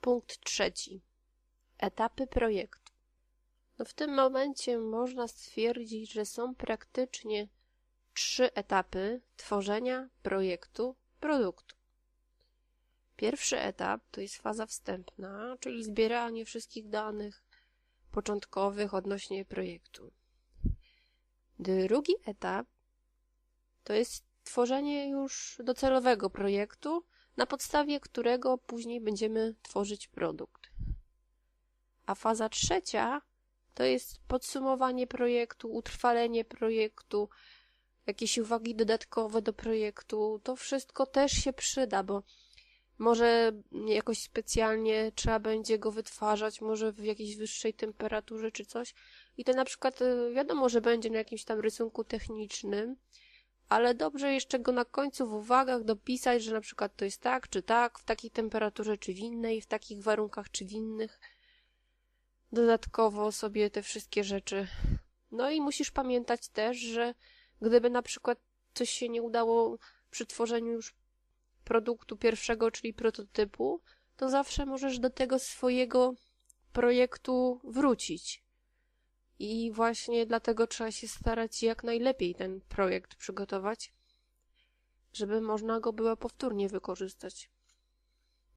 Punkt trzeci. Etapy projektu. No w tym momencie można stwierdzić, że są praktycznie trzy etapy tworzenia projektu produktu. Pierwszy etap to jest faza wstępna, czyli zbieranie wszystkich danych początkowych odnośnie projektu. Drugi etap to jest tworzenie już docelowego projektu, na podstawie którego później będziemy tworzyć produkt. A faza trzecia to jest podsumowanie projektu, utrwalenie projektu, jakieś uwagi dodatkowe do projektu. To wszystko też się przyda, bo może jakoś specjalnie trzeba będzie go wytwarzać, może w jakiejś wyższej temperaturze czy coś. I to na przykład y, wiadomo, że będzie na jakimś tam rysunku technicznym, ale dobrze jeszcze go na końcu w uwagach dopisać, że na przykład to jest tak, czy tak, w takiej temperaturze, czy w innej, w takich warunkach, czy w innych. Dodatkowo sobie te wszystkie rzeczy. No i musisz pamiętać też, że gdyby na przykład coś się nie udało przy tworzeniu już produktu pierwszego, czyli prototypu, to zawsze możesz do tego swojego projektu wrócić. I właśnie dlatego trzeba się starać jak najlepiej ten projekt przygotować, żeby można go było powtórnie wykorzystać.